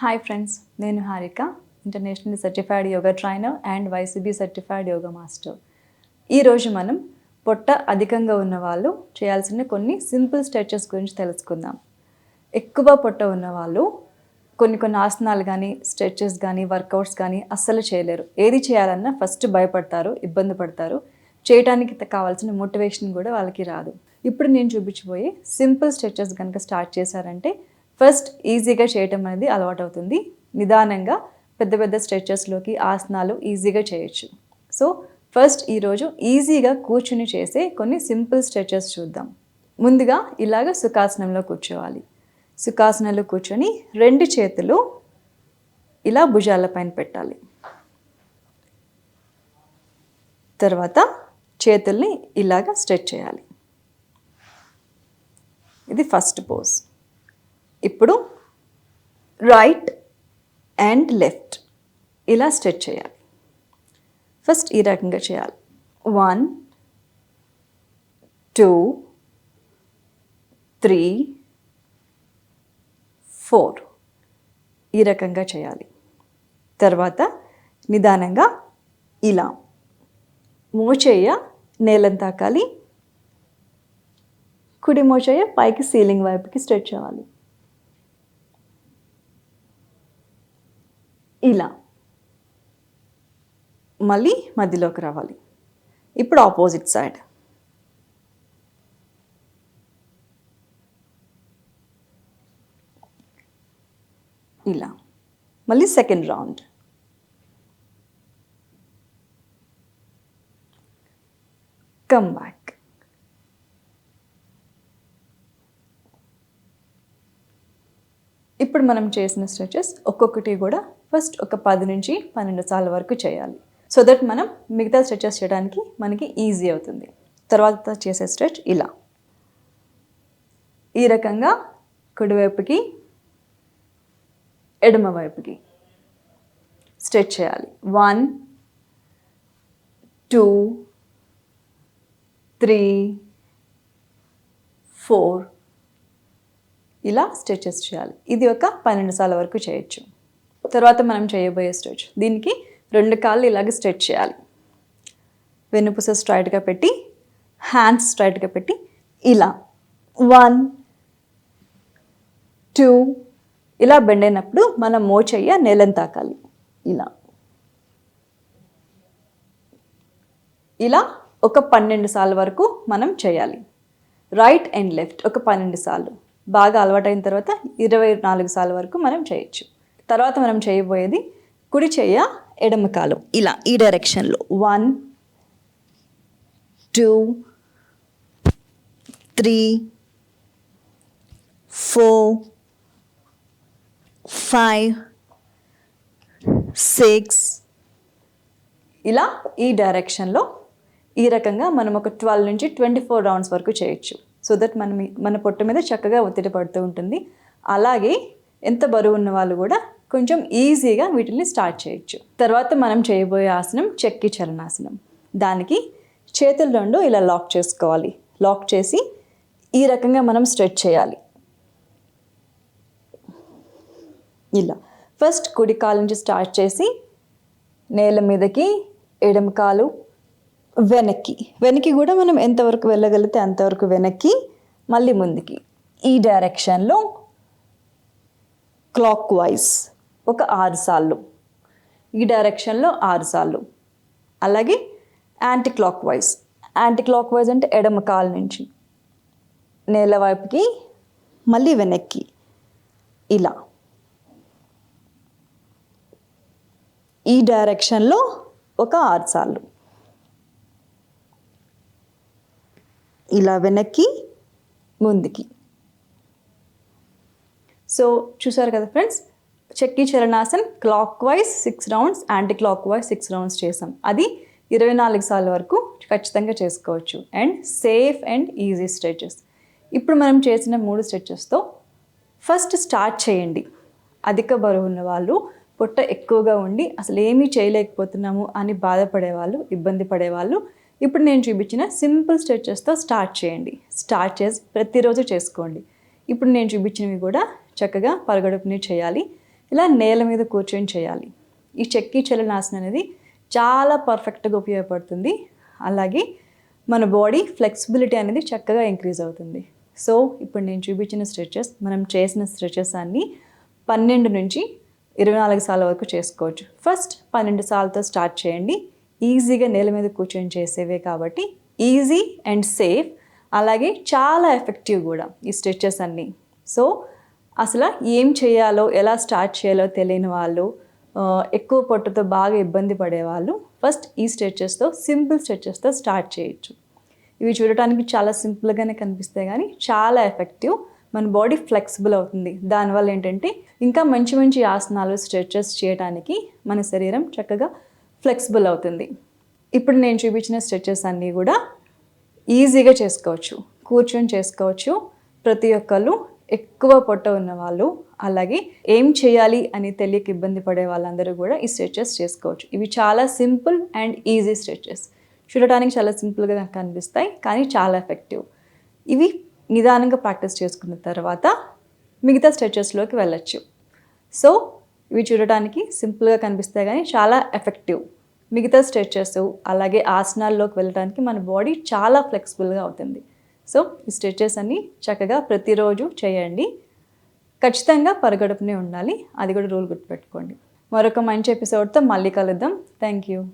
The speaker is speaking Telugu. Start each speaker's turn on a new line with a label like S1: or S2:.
S1: హాయ్ ఫ్రెండ్స్ నేను Harika international certified yoga trainer and YCB certified yoga master ఈరోజు మనం పొట్ట అధికంగా ఉన్న వాళ్ళు చేయాల్సిన కొన్ని సింపుల్ స్ట్రెచెస్ గురించి తెలుసుకుందాం. ఎక్కువ పొట్ట ఉన్న వాళ్ళు కొన్ని కొన్ని ఆసనాలు కానీ స్ట్రెచెస్ కానీ వర్కౌట్స్ కానీ అస్సలు చేయలేరు. ఏది చేయాలన్నా ఫస్ట్ భయపడతారు ఇబ్బంది పడతారు. చేయడానికి కావాల్సిన మోటివేషన్ కూడా వాళ్ళకి రాదు. ఇప్పుడు నేను చూపించబోయే సింపుల్ స్ట్రెచెస్ కనుక స్టార్ట్ చేశారంటే ఫస్ట్ ఈజీగా చేయటం అనేది అలవాటు అవుతుంది నిదానంగా పెద్ద పెద్ద స్ట్రెచెస్లోకి ఆసనాలు ఈజీగా చేయొచ్చు. సో ఫస్ట్ ఈరోజు ఈజీగా కూర్చుని చేసే కొన్ని సింపుల్ స్ట్రెచెస్ చూద్దాం. ముందుగా ఇలాగ సుఖాసనంలో కూర్చోవాలి. సుఖాసనంలో కూర్చొని రెండు చేతులు ఇలా భుజాల పైన పెట్టాలి. తర్వాత చేతుల్ని ఇలాగ స్ట్రెచ్ చేయాలి. ఇది ఫస్ట్ పోజ్. ఇప్పుడు రైట్ అండ్ లెఫ్ట్ ఇలా స్ట్రెచ్ చేయాలి. ఫస్ట్ ఈ రకంగా చేయాలి. వన్ టూ త్రీ ఫోర్ ఈ రకంగా చేయాలి. తర్వాత నిదానంగా ఇలా మోచేయ నేలం తాకాలి. కుడి మోచేయ పైకి సీలింగ్ వైపుకి స్ట్రెచ్ అవ్వాలి ఇలా. మళ్ళీ మధ్యలోకి రావాలి. ఇప్పుడు ఆపోజిట్ సైడ్ ఇలా. మళ్ళీ సెకండ్ రౌండ్ కమ్ బ్యాక్ ఇప్పుడు మనం చేసిన స్ట్రెచెస్ ఒక్కొక్కటి కూడా ఫస్ట్ ఒక పది నుంచి పన్నెండు సార్లు వరకు చేయాలి. సో దట్ మనం మిగతా స్ట్రెచెస్ చేయడానికి మనకి ఈజీ అవుతుంది. తర్వాత చేసే స్ట్రెచ్ ఇలా. ఈ రకంగా కుడివైపుకి ఎడమ వైపుకి స్ట్రెచ్ చేయాలి. వన్ టూ త్రీ ఫోర్ ఇలా స్ట్రెచెస్ చేయాలి. ఇది ఒక పన్నెండు సార్ల వరకు చేయొచ్చు. తర్వాత మనం చేయబోయే స్ట్రెచ్. దీనికి రెండు కాళ్ళు ఇలాగే స్ట్రెచ్ చేయాలి. వెన్నుపూస స్ట్రైట్గా పెట్టి హ్యాండ్స్ స్ట్రైట్గా పెట్టి ఇలా. వన్ టూ ఇలా బెండ్ అయినప్పుడు మనం మోచెయ్య నేలను తాకాలి. ఇలా. ఇలా ఒక పన్నెండు సార్లు వరకు మనం చేయాలి. రైట్ అండ్ లెఫ్ట్ ఒక పన్నెండు సార్లు. బాగా అలవాటైన తర్వాత ఇరవై నాలుగు సార్లు వరకు మనం చేయొచ్చు. తర్వాత మనం చేయబోయేది కుడి చెయ్య ఎడమ కాలు. ఇలా ఈ డైరెక్షన్లో one two three four five six ఇలా ఈ డైరెక్షన్లో ఈ రకంగా మనం ఒక ట్వెల్వ్ నుంచి ట్వంటీ ఫోర్ రౌండ్స్ వరకు చేయొచ్చు. సో దట్ మనం మన పొట్టు మీద చక్కగా ఒత్తిడి పడుతూ ఉంటుంది. అలాగే ఎంత బరువు ఉన్న వాళ్ళు కూడా కొంచెం ఈజీగా వీటిని స్టార్ట్ చేయొచ్చు. తర్వాత మనం చేయబోయే ఆసనం చెక్కి చరణాసనం దానికి చేతులు రెండు ఇలా లాక్ చేసుకోవాలి. లాక్ చేసి ఈ రకంగా మనం స్ట్రెచ్ చేయాలి. ఇలా. ఫస్ట్ కుడి కాలు నుంచి స్టార్ట్ చేసి నేల మీదకి ఎడమ కాలు వెనక్కి. వెనక్కి కూడా మనం ఎంతవరకు వెళ్ళగలిగితే అంతవరకు వెనక్కి మళ్ళీ ముందుకి. ఈ డైరెక్షన్లో క్లాక్ వైజ్ ఒక ఆరు సార్లు. ఈ డైరెక్షన్లో ఆరు సార్లు. అలాగే anticlockwise anticlockwise అంటే ఎడమ కాలు నుంచి. నేల వైపుకి మళ్ళీ వెనక్కి. ఇలా. ఈ డైరెక్షన్లో ఒక ఆరు సార్లు. ఇలా వెనక్కి ముందుకి. సో చూసారు కదా ఫ్రెండ్స్? చెక్కి చరణాసన్ clockwise six rounds anticlockwise six rounds చేసాం. అది ఇరవై నాలుగు సార్లు వరకు ఖచ్చితంగా చేసుకోవచ్చు. And safe and easy stretches. ఇప్పుడు మనం చేసిన మూడు స్ట్రెచెస్తో ఫస్ట్ స్టార్ట్ చేయండి. అధిక బరువు ఉన్న వాళ్ళు పొట్ట ఎక్కువగా ఉండి అసలు ఏమీ చేయలేకపోతున్నాము అని బాధపడేవాళ్ళు ఇబ్బంది పడేవాళ్ళు ఇప్పుడు నేను చూపించిన సింపుల్ స్ట్రెచెస్తో స్టార్ట్ చేయండి. స్టార్ట్ చేసి ప్రతిరోజు చేసుకోండి. ఇప్పుడు నేను చూపించినవి కూడా చక్కగా పరగడుపుని చేయాలి. ఇలా నేల మీద కూర్చొని చేయాలి. ఈ చెక్కి చలనాసనం అనేది చాలా పర్ఫెక్ట్గా ఉపయోగపడుతుంది. అలాగే మన బాడీ ఫ్లెక్సిబిలిటీ అనేది చక్కగా ఇంక్రీజ్ అవుతుంది. సో ఇప్పుడు నేను చూపించిన స్ట్రెచెస్ మనం చేసిన స్ట్రెచెస్ అన్నీ పన్నెండు నుంచి ఇరవై నాలుగు సార్ల వరకు చేసుకోవచ్చు. ఫస్ట్ పన్నెండు సార్లతో స్టార్ట్ చేయండి. ఈజీగా నేల మీద కూర్చొని చేసేవే కాబట్టి ఈజీ అండ్ సేఫ్ అలాగే చాలా ఎఫెక్టివ్ కూడా ఈ స్ట్రెచెస్ అన్నీ. సో అసలు ఏం చేయాలో ఎలా స్టార్ట్ చేయాలో తెలియని వాళ్ళు ఎక్కువ పొట్టుతో బాగా ఇబ్బంది పడేవాళ్ళు ఫస్ట్ ఈ స్ట్రెచెస్తో సింపుల్ స్ట్రెచెస్తో స్టార్ట్ చేయొచ్చు. ఇవి చూడటానికి చాలా సింపుల్గానే కనిపిస్తాయి కానీ చాలా ఎఫెక్టివ్ మన బాడీ ఫ్లెక్సిబుల్ అవుతుంది. దానివల్ల ఏంటంటే ఇంకా మంచి మంచి ఆసనాలు స్ట్రెచెస్ చేయడానికి మన శరీరం చక్కగా ఫ్లెక్సిబుల్ అవుతుంది. ఇప్పుడు నేను చూపించిన స్ట్రెచెస్ అన్నీ కూడా ఈజీగా చేసుకోవచ్చు. కూర్చొని చేసుకోవచ్చు. ప్రతి ఒక్కళ్ళు ఎక్కువ పొట్ట ఉన్న వాళ్ళు అలాగే ఏం చేయాలి అని తెలియక ఇబ్బంది పడే వాళ్ళందరూ కూడా ఈ స్ట్రెచెస్ చేసుకోవచ్చు. ఇవి చాలా సింపుల్ అండ్ ఈజీ స్ట్రెచెస్. చూడటానికి చాలా సింపుల్గా కనిపిస్తాయి కానీ చాలా ఎఫెక్టివ్. ఇవి నిదానంగా ప్రాక్టీస్ చేసుకున్న తర్వాత మిగతా స్ట్రెచెస్లోకి వెళ్ళచ్చు. సో ఇవి చూడటానికి సింపుల్గా కనిపిస్తాయి కానీ చాలా ఎఫెక్టివ్. మిగతా స్ట్రెచెస్ అలాగే ఆసనాల్లోకి వెళ్ళడానికి మన బాడీ చాలా ఫ్లెక్సిబుల్గా అవుతుంది. సో ఈ స్ట్రెచెస్ అన్నీ చక్కగా ప్రతిరోజు చేయండి. ఖచ్చితంగా పరగడుపునే ఉండాలి. అది కూడా రూల్ గుర్తుపెట్టుకోండి. మరొక మంచి ఎపిసోడ్తో మళ్ళీ కలుద్దాం. Thank you.